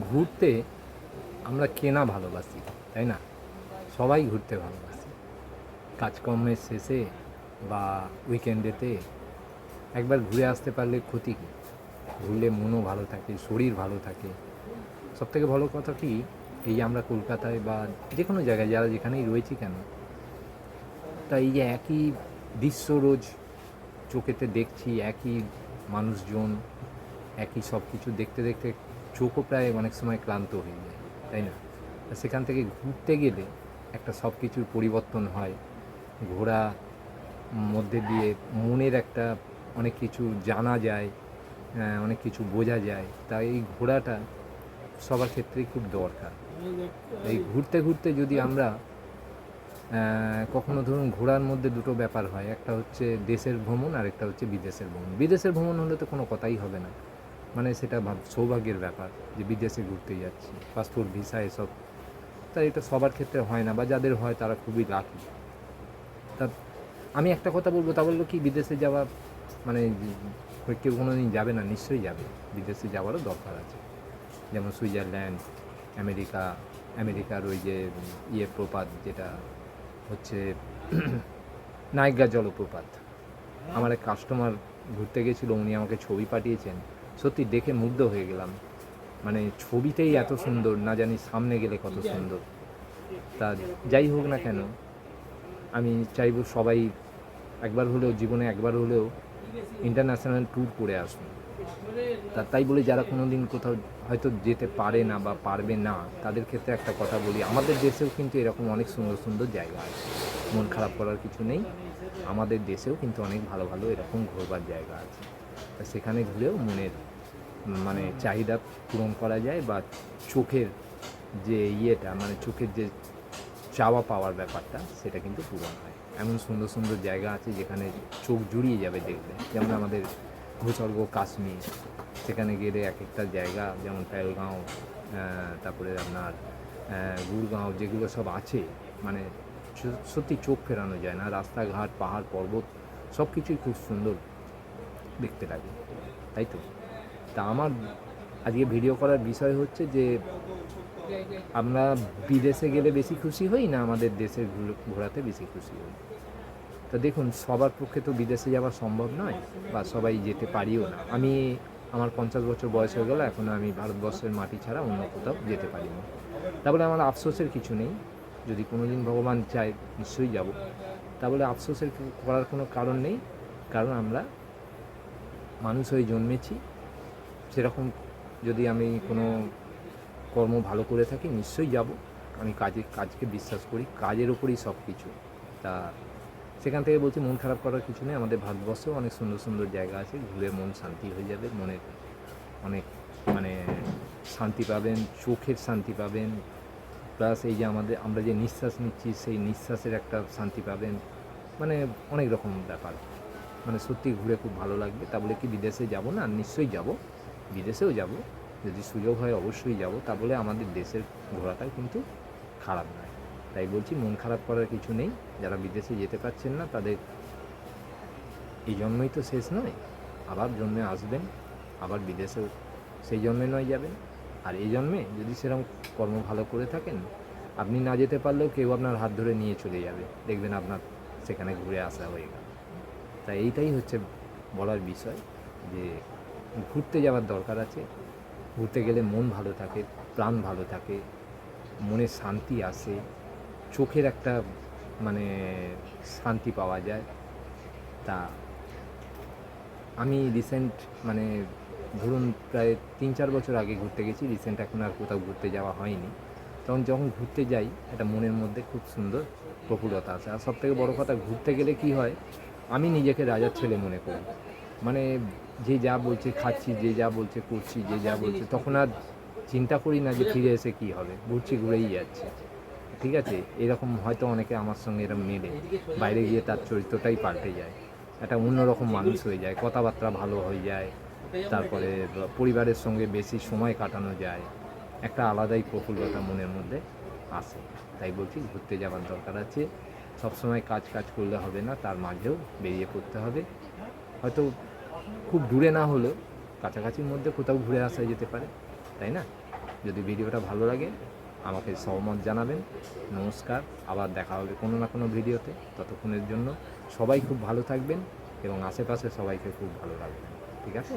ঘুরতে আমরা কেনা ভালোবাসি, তাই না? সবাই ঘুরতে ভালোবাসি। কাজকর্মের শেষে বা উইকেন্ডেতে একবার ঘুরে আসতে পারলে ক্ষতি কী? ঘুরলে মনও ভালো থাকে, শরীর ভালো থাকে। সব থেকে ভালো কথা কি? এই আমরা কলকাতায় বা যে কোনো জায়গায় যারা যেখানেই রয়েছি কেন তা এই যে একই দৃশ্য রোজ চোখেতে দেখছি, একই মানুষজন, একই সব কিছু দেখতে দেখতে চোখও প্রায় অনেক সময় ক্লান্ত হয়ে যায়, তাই না? সেখান থেকে ঘুরতে গেলে একটা সব কিছুর পরিবর্তন হয় ঘোরা মধ্যে দিয়ে মনের একটা অনেক কিছু জানা যায় অনেক কিছু বোঝা যায়, তাই এই ঘোরাটা সবার ক্ষেত্রেই খুব দরকার। এই ঘুরতে ঘুরতে যদি আমরা কখনো ধরুন ঘোরার মধ্যে দুটো ব্যাপার হয়, একটা হচ্ছে দেশের ভ্রমণ আর একটা হচ্ছে বিদেশের ভ্রমণ। বিদেশের ভ্রমণ হলে তো কোনো কথাই হবে না। মানে সেটা সৌভাগ্যের ব্যাপার যে বিদেশে ঘুরতে যাচ্ছি পাসপোর্ট ভিসা এসব। তাই এটা সবার ক্ষেত্রে হয় না বা যাদের হয় তারা খুবই লাকি তা আমি একটা কথা বলব, তা বলব কি, বিদেশে যাওয়া মানে কেউ কোনো দিন যাবে না, নিশ্চয়ই যাবে। বিদেশে যাওয়ারও দরকার আছে। যেমন সুইজারল্যান্ড, আমেরিকা, আমেরিকার ওই যে ইয়ে প্রপাত যেটা হচ্ছে নায়গা জলপ্রপাত। আমার এক কাস্টমার ঘুরতে গেছিল, উনি আমাকে ছবি পাঠিয়েছেন। সত্যি দেখে মুগ্ধ হয়ে গেলাম। মানে ছবিতেই এত সুন্দর, না জানি সামনে গেলে কত সুন্দর। তা যাই হোক না কেন, আমি চাইব সবাই একবার হলেও, জীবনে একবার হলেও ইন্টারন্যাশনাল ট্যুর করে আসুন। তা তাই বলে যারা কোনো দিন কোথাও হয়তো যেতে পারে না বা পারবে না, তাদের ক্ষেত্রে একটা কথা বলি, আমাদের দেশেও কিন্তু এরকম অনেক সুন্দর সুন্দর জায়গা আছে। মন খারাপ করার কিছু নেই, আমাদের দেশেও কিন্তু অনেক ভালো ভালো এরকম ঘোরবার জায়গা আছে। সেখানে ঘুরেও মনের মানে চাহিদা পূরণ করা যায় বা চোখের যে ইয়েটা মানে চোখের যে চাওয়া পাওয়ার ব্যাপারটা সেটা কিন্তু পূরণ হয়। এমন সুন্দর সুন্দর জায়গা আছে যেখানে চোখ জুড়িয়ে যাবে দেখবে যেমন আমাদের ভূস্বর্গ কাশ্মীর সেখানে গেলে এক একটা জায়গা যেমন পেলগাঁও আহ, তারপরে আপনার গুড়গাঁও যেগুলো সব আছে মানে সত্যি চোখ ফেরানো যায় না। রাস্তাঘাট পাহাড় পর্বত সব কিছুই খুব সুন্দর। দেখতে লাগে, তাই তো? তা আমার আজকে ভিডিও করার বিষয় হচ্ছে যে, আমরা বিদেশে গেলে বেশি খুশি হই না আমাদের দেশে ঘোরাতে বেশি খুশি হই? তো দেখুন, সবার পক্ষে তো বিদেশে যাওয়া সম্ভব নয় বা সবাই যেতে পারিও না। আমি আমার পঞ্চাশ বছর বয়স হয়ে গেল এখনও আমি ভারতবর্ষের মাটি ছাড়া অন্য কোথাও যেতে পারিনি তারপরে আমার আফসোসের কিছু নেই, যদি কোনো দিন ভগবান চায় নিশ্চয়ই যাব। তাহলে আফসোসের করার কোনো কারণ নেই, কারণ আমরা মানুষ হয়ে জন্মেছি, সেরকম যদি আমি কোনো কর্ম ভালো করে থাকি, নিশ্চয়ই যাব। আমি কাজে, কাজকে বিশ্বাস করি, কাজের ওপরই সব কিছু। তা সেখান থেকে বলছি, মন খারাপ করার কিছু নেই। আমাদের ভারতবর্ষেও অনেক সুন্দর সুন্দর জায়গা আছে। ঘুরে মন শান্তি হয়ে যাবে, মনের অনেক মানে শান্তি পাবেন চোখের শান্তি পাবেন। প্লাস এই যে আমাদের, আমরা যে নিঃশ্বাস নিচ্ছি, সেই নিঃশ্বাসের একটা শান্তি পাবেন। মানে অনেক রকম ব্যাপার। মানে সত্যি ঘুরে খুব ভালো লাগবে। তা বলে কি বিদেশে যাব না? নিশ্চয়ই যাব। বিদেশেও যাব। যদি সুযোগ হয় অবশ্যই যাব। তা বলে আমাদের দেশের ঘোরাটা কিন্তু খারাপ নয়। তাই বলছি, মন খারাপ করার কিছু নেই। যারা বিদেশে যেতে পারছেন না, তাদের এই জন্মই তো শেষ নয়। আবার জন্মে আসবেন, আবার বিদেশেও সেই জন্মে নয় যাবেন। আর এই জন্মে যদি সেরকম কর্ম ভালো করে থাকেন, আপনি না যেতে পারলেও কেউ আপনার হাত ধরে নিয়ে চলে যাবে। দেখবেন আপনার সেখানে ঘুরে আসা হয়ে গেল। তাই এইটাই হচ্ছে বলার বিষয় যে ঘুরতে যাওয়ার দরকার আছে। ঘুরতে গেলে মন ভালো থাকে, প্রাণ ভালো থাকে, মনে শান্তি আসে, চোখের একটা মানে শান্তি পাওয়া যায়। তা আমি রিসেন্ট মানে ধরুন প্রায় তিন চার বছর আগে ঘুরতে গেছি রিসেন্ট এখন আর কোথাও ঘুরতে যাওয়া হয়নি। তখন যখন ঘুরতে যাই, একটা মনের মধ্যে খুব সুন্দর প্রফুল্লতা আছে। আর সবথেকে বড় কথা, ঘুরতে গেলে কি হয় আমি নিজেকে রাজার ছেলে মনে করি। মানে যে যা বলছে খাচ্ছি, যে যা বলছে করছি, যে যা বলছে, তখন আর চিন্তা করি না যে ফিরে এসে কি হবে, ঘুরছি ঘুরেই যাচ্ছে। ঠিক আছে? এরকম হয়তো অনেকে আমার সঙ্গে এরকম মেলে। বাইরে গিয়ে তার চরিত্রটাই পাল্টে যায়। একটা অন্যরকম মানুষ হয়ে যায়, কথাবার্তা ভালো হয়ে যায়, তারপরে পরিবারের সঙ্গে বেশি সময় কাটানো যায়। একটা আলাদাই প্রফুল্লতা মনের মধ্যে আসে। তাই বলছি, ঘুরতে যাওয়ার দরকার আছে। সবসময় কাজ কাজ করলে হবে না, তার মাঝেও বেরিয়ে পড়তে হবে। হয়তো খুব দূরে না হলেও কাছাকাছির মধ্যে কোথাও ঘুরে আসা যেতে পারে, তাই না? যদি ভিডিওটা ভালো লাগে, আমাকে সহমত জানাবেন। নমস্কার, আবার দেখা হবে কোনো না কোনো ভিডিওতে। ততক্ষণের জন্য সবাই খুব ভালো থাকবেন এবং আশেপাশে সবাইকে খুব ভালো রাখবেন। ঠিক আছে?